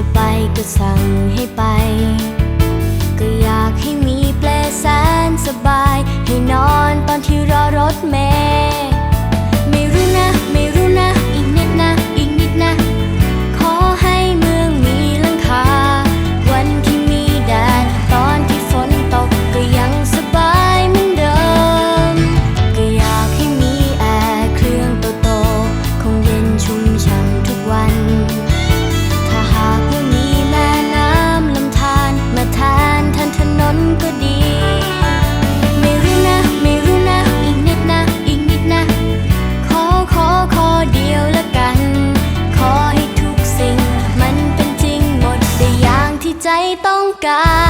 จะไปก็สั่งให้ไป か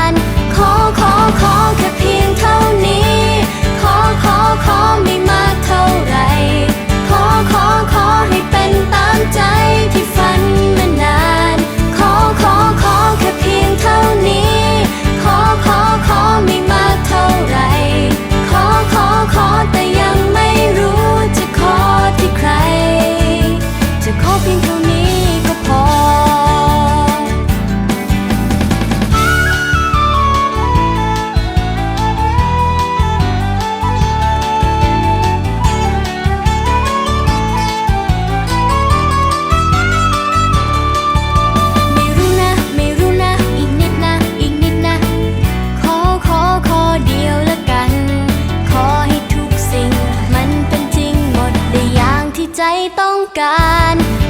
ต้องการ